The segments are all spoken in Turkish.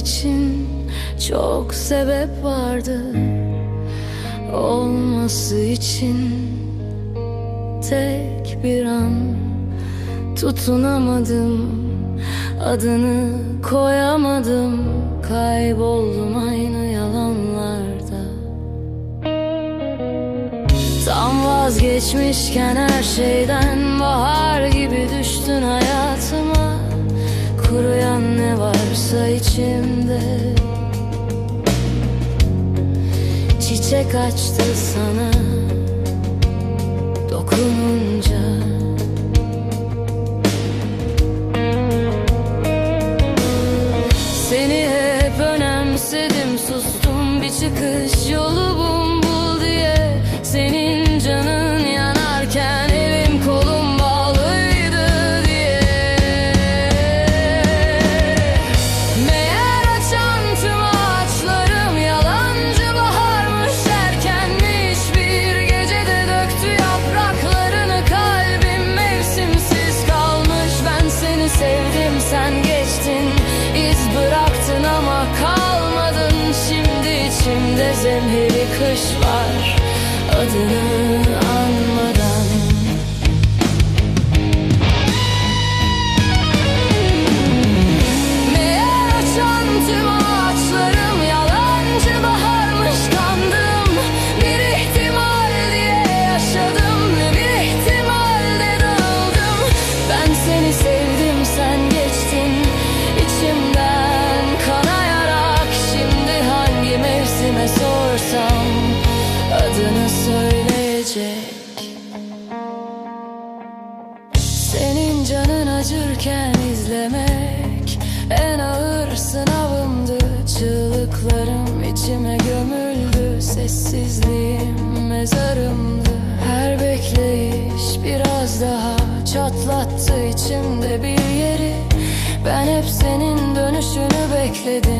için çok sebep vardı. Olması için tek bir an tutunamadım. Adını koyamadım Kayboldum aynı yalanlarda. Tam vazgeçmişken her şeyden Bahar gibi düştün hayatıma varsa içimde. Çiçek açtı sana Dokununca. Seni hep önemsedim sustum bir çıkış yolu bul diye. Senin içimde zemheri kış var. Adını acırken izlemek en ağır sınavımdı. Çığlıklarım içime gömüldü Sessizliğim mezarımdı. Her bekleyiş biraz daha çatlattı içimde bir yeri. Ben hep senin dönüşünü bekledim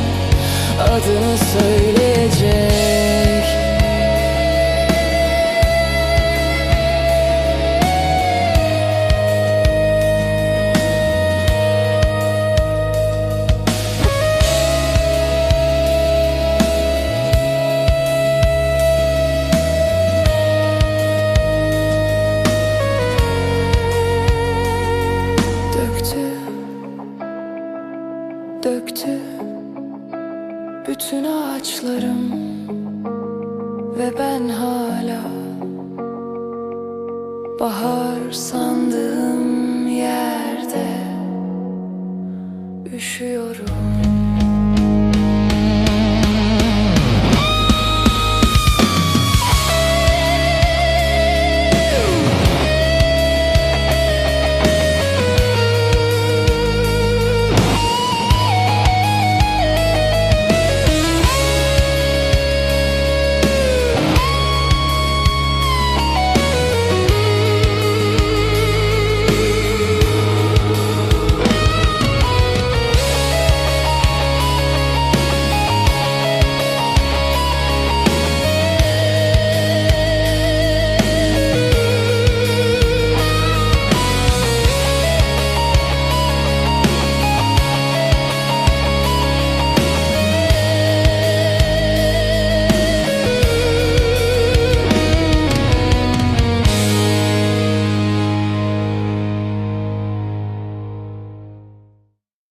adını söyleyecek. Döktü, döktü bütün ağaçlarım ve ben hala bahar sandığım yerde üşüyorum.